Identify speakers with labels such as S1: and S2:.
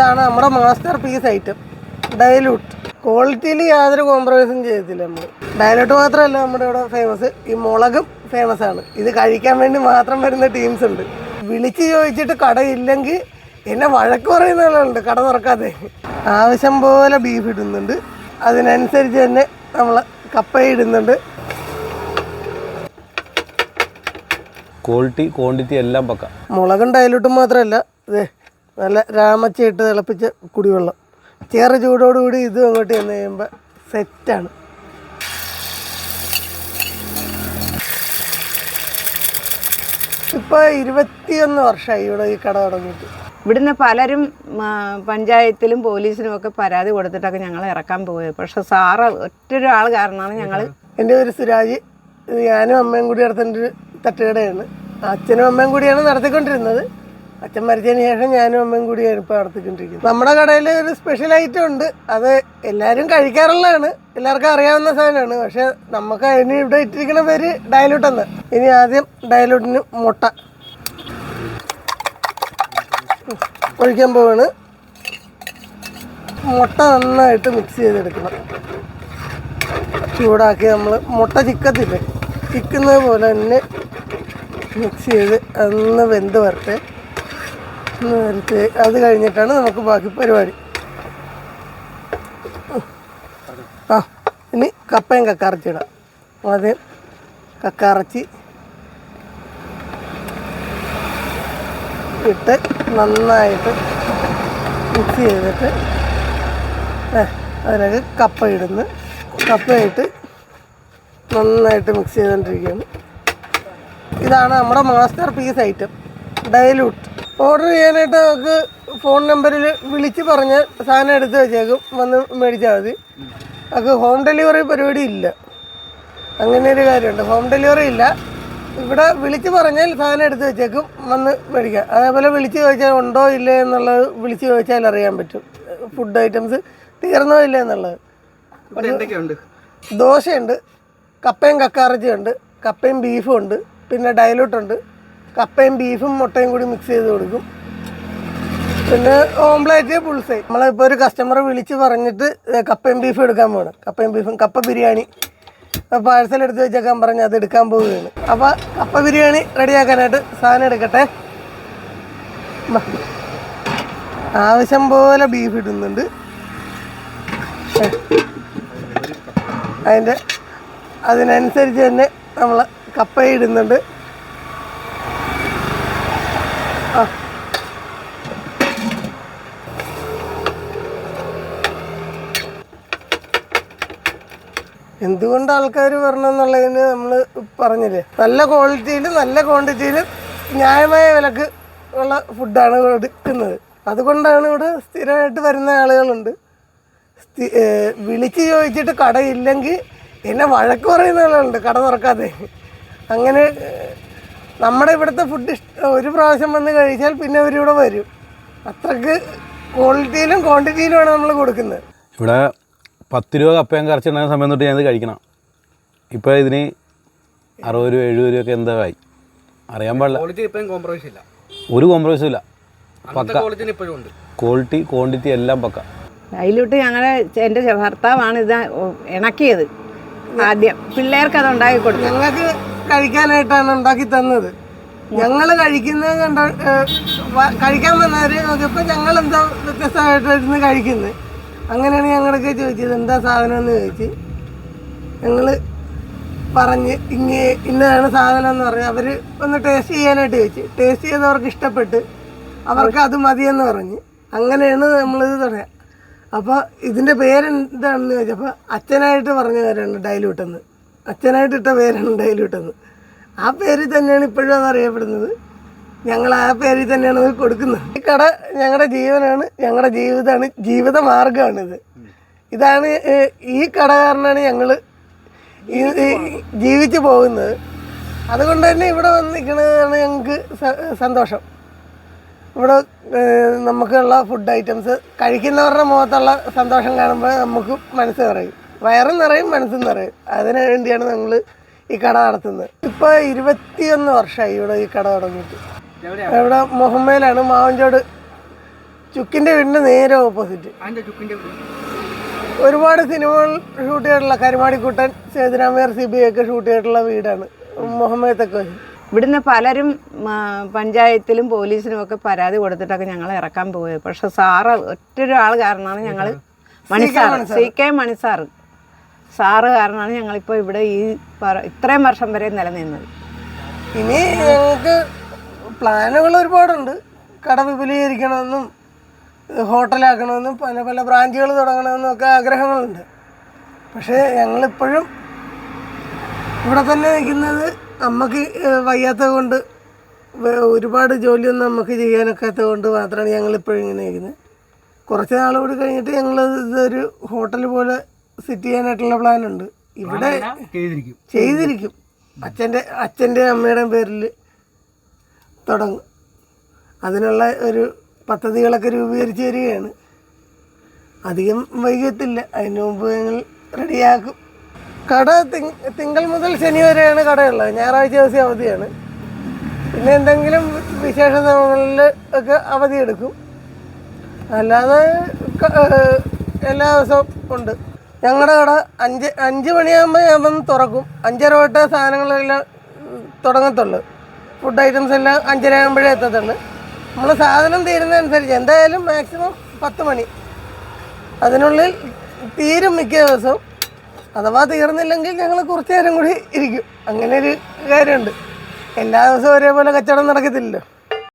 S1: ഇതാണ് നമ്മുടെ master piece item dilute ക്വാളിറ്റിയിൽ യാതൊരു കോംപ്രമൈസും ചെയ്തില്ല നമ്മൾ ഡയലൂട്ട് മാത്രമല്ല നമ്മുടെ ഇവിടെ ഫേമസ് ഈ മുളകും ഫേമസ് ആണ്. ഇത് കഴിക്കാൻ വേണ്ടി മാത്രം വരുന്ന ടീംസ് ഉണ്ട്. വിളിച്ച് ചോദിച്ചിട്ട് കടയില്ലെങ്കിൽ എന്നെ വഴക്ക് പറയുന്ന ആളുണ്ട് കട തുറക്കാതെ. ആവശ്യം പോലെ ബീഫ് ഇടുന്നുണ്ട്. അതിനനുസരിച്ച് തന്നെ നമ്മൾ കപ്പ ഇടുന്നുണ്ട്.
S2: ക്വാളിറ്റി ക്വാണ്ടിറ്റി എല്ലാം പക്ക.
S1: മുളകും ഡയലൂട്ടും മാത്രമല്ല. ഇത് നല്ല രാമച്ചയിട്ട് തിളപ്പിച്ച കുടിവെള്ളം. ചേറ് ചൂടോടുകൂടി ഇതും അങ്ങോട്ട് ചെന്ന് കഴിയുമ്പോൾ സെറ്റാണ്. ഇപ്പോൾ ഇരുപത്തിയൊന്ന് വർഷമായി ഇവിടെ ഈ കട തുടങ്ങിയിട്ട്.
S3: ഇവിടുന്ന് പലരും പഞ്ചായത്തിലും പോലീസിനും ഒക്കെ പരാതി കൊടുത്തിട്ടൊക്കെ ഞങ്ങൾ ഇറക്കാൻ പോയത് പക്ഷെ സാറ് ഒറ്റൊരാൾ കാരണമാണ് ഞങ്ങൾ
S1: എന്റെ പേര് സുരാജ്. ഞാനും അമ്മയും കൂടി നടത്തേണ്ട ഒരു തട്ടുകടയാണ്. അച്ഛനും അമ്മയും കൂടിയാണ് നടത്തിക്കൊണ്ടിരുന്നത്. അച്ഛൻ മരിച്ചതിന് ശേഷം ഞാനും അമ്മയും കൂടിയാണ് ഇപ്പോൾ നടത്തിക്കൊണ്ടിരിക്കുന്നത്. നമ്മുടെ കടയിൽ ഒരു സ്പെഷ്യൽ ഐറ്റം ഉണ്ട്. അത് എല്ലാവരും കഴിക്കാറുള്ളതാണ്. എല്ലാവർക്കും അറിയാവുന്ന സാധനമാണ്. പക്ഷെ നമുക്ക് അതിന് ഇവിടെ ഇട്ടിരിക്കുന്ന പേര് ഡയലൂട്ട് എന്ന് ഇനി ആദ്യം ഡയലൂട്ടിന് മുട്ട. ഒഴിക്കാൻ പോവാണ്. മുട്ട നന്നായിട്ട് മിക്സ് ചെയ്തെടുക്കണം. ചൂടാക്കി നമ്മൾ മുട്ട ചിക്കത്തില്ലേ? ചിക്കുന്നത് പോലെ തന്നെ മിക്സ് ചെയ്ത് അന്ന് വെന്ത് വരട്ടെ. ഒന്ന് അത് കഴിഞ്ഞിട്ടാണ് നമുക്ക് ബാക്കി പരിപാടി. ആ ഇനി കപ്പയും കക്കാറച്ചി ഇടാം. ആദ്യം കക്കാറച്ചി ഇട്ട് നന്നായിട്ട് മിക്സ് ചെയ്തിട്ട് അതിലേക്ക് കപ്പ ഇടുന്നു. കപ്പയിട്ട് നന്നായിട്ട് മിക്സ് ചെയ്തുകൊണ്ടിരിക്കുകയാണ്. ഇതാണ് നമ്മുടെ മാസ്റ്റർ പീസ് ഐറ്റം. ഡയലൂട്ട് ഓർഡർ ചെയ്യാനായിട്ട് നമുക്ക് ഫോൺ നമ്പറിൽ വിളിച്ച് പറഞ്ഞ് സാധനം എടുത്ത് വെച്ചേക്കും. വന്ന് മേടിച്ചാൽ മതി. നമുക്ക് ഹോം ഡെലിവറി പരിപാടി ഇല്ല. അങ്ങനെ ഒരു കാര്യമുണ്ട്. ഹോം ഡെലിവറി ഇല്ല. ഇവിടെ വിളിച്ച് പറഞ്ഞാൽ സാധനം എടുത്ത് വെച്ചേക്കും. വന്ന് മേടിക്കാം. അതേപോലെ വിളിച്ച് ചോദിച്ചാൽ ഉണ്ടോ ഇല്ലേ എന്നുള്ളത് വിളിച്ച് ചോദിച്ചാൽ അറിയാൻ പറ്റും. ഫുഡ് ഐറ്റംസ് തീർന്നോ ഇല്ല എന്നുള്ളത്. ദോശയുണ്ട്. കപ്പയും കക്കാറച്ചിയുണ്ട്. കപ്പയും ബീഫും ഉണ്ട്. പിന്നെ ഡയലൂട്ടുണ്ട് കപ്പയും ബീഫും മുട്ടയും കൂടി മിക്സ് ചെയ്ത് കൊടുക്കും. പിന്നെ ഓംപ്ലേറ്റ് പുൾസൈ നമ്മളിപ്പോൾ ഒരു കസ്റ്റമറെ വിളിച്ച് പറഞ്ഞിട്ട് കപ്പയും ബീഫും എടുക്കാൻ പോകണം കപ്പയും ബീഫും കപ്പ ബിരിയാണി. പാഴ്സൽ എടുത്ത് വെച്ചേക്കാൻ പറഞ്ഞ് അത് എടുക്കാൻ പോവുകയാണ്. അപ്പോൾ കപ്പ ബിരിയാണി റെഡിയാക്കാനായിട്ട് സാധനം എടുക്കട്ടെ. ആവശ്യം പോലെ ബീഫ് ഇടുന്നുണ്ട്. അതിന്റെ അതിനനുസരിച്ച് തന്നെ നമ്മൾ കപ്പ ഇടുന്നുണ്ട് ആ എന്തുകൊണ്ട് ആൾക്കാർ വരണമെന്നുള്ളതിന് നമ്മൾ പറഞ്ഞില്ലേ? നല്ല ക്വാളിറ്റിയിൽ നല്ല ക്വാണ്ടിറ്റിയിൽ ന്യായമായ വിലക്ക് ഉള്ള ഫുഡാണ് എടുക്കുന്നത്. അതുകൊണ്ടാണ് ഇവിടെ സ്ഥിരമായിട്ട് വരുന്ന ആളുകളുണ്ട്. വിളിച്ച് ചോദിച്ചിട്ട് കടയില്ലെങ്കിൽ എന്നെ വഴക്ക് പറയുന്ന ആളുകളുണ്ട് കട തുറക്കാതെ. അങ്ങനെ നമ്മുടെ ഇവിടുത്തെ ഫുഡ് ഇഷ്ട ഒരു പ്രാവശ്യം വന്ന് കഴിച്ചാൽ പിന്നെ അവരിവിടെ വരും. അത്രയ്ക്ക് ക്വാളിറ്റിയിലും ക്വാണ്ടിറ്റിയിലുമാണ് നമ്മൾ കൊടുക്കുന്നത്.
S2: ഇവിടെ പത്ത് രൂപ കപ്പയും കറച്ചുണ്ടാകുന്ന സമയം തൊട്ട് ഞാനിത് കഴിക്കണം. ഇപ്പോൾ ഇതിന് അറുപത് രൂപ എഴുപത് രൂപയൊക്കെ എന്താ ആയി അറിയാൻ പാടില്ല.
S4: ക്വാളിറ്റി ഇപ്പം കോംപ്രമൈസ് ഇല്ല.
S2: ഒരു കോംപ്രമൈസും ഇല്ല.
S4: പക്ക. ക്വാളിറ്റി ഇപ്പോഴും ഉണ്ട്.
S2: ക്വാളിറ്റി ക്വാണ്ടിറ്റി എല്ലാം പക്ക.
S3: അതിലോട്ട് ഞങ്ങളുടെ എന്റെ ഭർത്താവാണ് ഇത് ഇണക്കിയത്. ആദ്യം പിള്ളേർക്ക് അത് ഉണ്ടാക്കി കൊടുത്തു
S1: ഞങ്ങൾക്ക് കഴിക്കാനായിട്ടാണ് ഉണ്ടാക്കി തന്നത്. ഞങ്ങൾ കഴിക്കുന്നത് കണ്ട കഴിക്കാൻ വന്നവര് നോക്കിയപ്പോൾ ഞങ്ങൾ എന്താ വ്യത്യസ്തമായിട്ടായിരുന്നു കഴിക്കുന്നത് അങ്ങനെയാണ് ഞങ്ങളൊക്കെ ചോദിച്ചത് എന്താ സാധനം എന്ന് ചോദിച്ച്? ഞങ്ങൾ പറഞ്ഞ് ഇങ്ങനെ ഇന്നതാണ് സാധനം എന്ന് പറഞ്ഞു. അവർ ഒന്ന് ടേസ്റ്റ് ചെയ്യാനായിട്ട് ചോദിച്ചു. ടേസ്റ്റ് ചെയ്തവർക്ക് ഇഷ്ടപ്പെട്ട് അവർക്ക് അത് മതിയെന്ന് പറഞ്ഞ്. അങ്ങനെയാണ് നമ്മളിത് തുടങ്ങുക അപ്പോൾ ഇതിന്റെ പേരെന്താണെന്ന് ചോദിച്ചപ്പോൾ അച്ഛനായിട്ട് പറഞ്ഞു പേരാണ് ഡൈലൂട്ടെന്ന്. അച്ഛനായിട്ട് ഇട്ട പേരാണ് ഡൈലൂട്ടെന്ന് ആ പേരിൽ തന്നെയാണ് ഇപ്പോഴും അത് അറിയപ്പെടുന്നത്. ഞങ്ങൾ ആ പേരിൽ തന്നെയാണ് അത് കൊടുക്കുന്നത്. ഈ കട ഞങ്ങളുടെ ജീവനാണ് ഞങ്ങളുടെ ജീവിതമാണ് ജീവിത മാർഗമാണിത് ഇതാണ് ഈ കട കാരണമാണ് ഞങ്ങൾ ജീവിച്ചു പോകുന്നത്. അതുകൊണ്ട് തന്നെ ഇവിടെ വന്ന് നിൽക്കുന്നതാണ് ഞങ്ങൾക്ക് സന്തോഷം. ഇവിടെ നമുക്കുള്ള ഫുഡ് ഐറ്റംസ് കഴിക്കുന്നവരുടെ മുഖത്തുള്ള സന്തോഷം കാണുമ്പോൾ നമുക്ക് മനസ്സ് നിറയും. വയറും നിറയും മനസ്സും നിറയും. അതിനു വേണ്ടിയാണ് ഞങ്ങൾ ഈ കട നടത്തുന്നത്. ഇപ്പോൾ ഇരുപത്തിയൊന്ന് വർഷമായി ഇവിടെ ഈ കട തുടങ്ങിയിട്ട്.
S4: എവിടെയാ?
S1: ഇവിടെ മുഹമ്മയിലാണ് മാവഞ്ചോട് ചുക്കിന്റെ വീടിന്റെ നേരെ ഓപ്പോസിറ്റ്.
S4: അതിന്റെ ചുക്കിന്റെ വീട്.
S1: ഒരുപാട് സിനിമകൾ ഷൂട്ട് ചെയ്തിട്ടുള്ള കരുമാടിക്കുട്ടൻ സേതുരാമയർ സി ബി ഒക്കെ ഷൂട്ട് ചെയ്തിട്ടുള്ള വീടാണ്. മുഹമ്മദ് തക്കോശി
S3: ഇവിടുന്ന് പലരും പഞ്ചായത്തിലും പോലീസിനും ഒക്കെ പരാതി കൊടുത്തിട്ടൊക്കെ ഞങ്ങൾ ഇറക്കാൻ പോയത് പക്ഷെ സാറ് ഒറ്റൊരാൾ കാരണമാണ് ഞങ്ങൾ Mani sir C K Mani sir sir കാരണമാണ് ഞങ്ങളിപ്പോൾ ഇവിടെ ഈ ഇത്രയും വർഷം വരെ നിലനിന്നത്.
S1: ഇനി ഞങ്ങൾക്ക് പ്ലാനുകൾ ഒരുപാടുണ്ട്. കട വിപുലീകരിക്കണമെന്നും ഹോട്ടലാക്കണമെന്നും പല പല ബ്രാഞ്ചുകൾ തുടങ്ങണമെന്നും ഒക്കെ ആഗ്രഹങ്ങളുണ്ട്. പക്ഷേ ഞങ്ങളിപ്പോഴും ഇവിടെ തന്നെ നിൽക്കുന്നത് നമുക്ക് വയ്യാത്തത് കൊണ്ട് ഒരുപാട് ജോലിയൊന്നും നമുക്ക് ചെയ്യാനൊക്കാത്തത് കൊണ്ട് മാത്രമാണ് ഞങ്ങളിപ്പോഴും ഇങ്ങനെ നിൽക്കുന്നത്. കുറച്ച് നാൾ കൂടി കഴിഞ്ഞിട്ട് ഞങ്ങൾ ഇതൊരു ഹോട്ടൽ പോലെ സെറ്റ് ചെയ്യാനായിട്ടുള്ള പ്ലാൻ ഉണ്ട്. ഇവിടെ
S4: ചെയ്തിരിക്കും.
S1: ചെയ്തിരിക്കും. അച്ഛന്റെ അച്ഛന്റെ അമ്മയുടെ പേരിൽ തുടങ്ങും. അതിനുള്ള ഒരു പദ്ധതികളൊക്കെ രൂപീകരിച്ച് വരികയാണ് അധികം വൈകത്തില്ല. അതിന് മുമ്പ് ഞങ്ങൾ റെഡിയാക്കും. കട തിങ്കൾ മുതൽ ശനി വരെയാണ് കടയുള്ളത്. ഞായറാഴ്ച ദിവസം അവധിയാണ്. പിന്നെ എന്തെങ്കിലും വിശേഷ സമയങ്ങളിൽ ഒക്കെ അവധിയെടുക്കും അല്ലാതെ എല്ലാ ദിവസവും ഉണ്ട്. ഞങ്ങളുടെ കട അഞ്ച് അഞ്ച് മണിയാകുമ്പോൾ ഞാൻ വന്ന് തുറക്കും. അഞ്ചര തൊട്ട് സാധനങ്ങളെല്ലാം തുടങ്ങത്തുള്ളു. ഫുഡ് ഐറ്റംസ് എല്ലാം അഞ്ചര ആകുമ്പോഴേ എത്തത്തുള്ളൂ. നമ്മൾ സാധനം തീരുന്നതനുസരിച്ച് എന്തായാലും മാക്സിമം പത്ത് മണി. അതിനുള്ളിൽ തീരും മിക്ക ദിവസവും. അഥവാ തീർന്നില്ലെങ്കിൽ ഞങ്ങൾ കുറച്ച് നേരം കൂടി ഇരിക്കും. അങ്ങനെ ഒരു കാര്യമുണ്ട്. എല്ലാ ദിവസവും ഒരേപോലെ കച്ചവടം നടക്കത്തില്ലല്ലോ.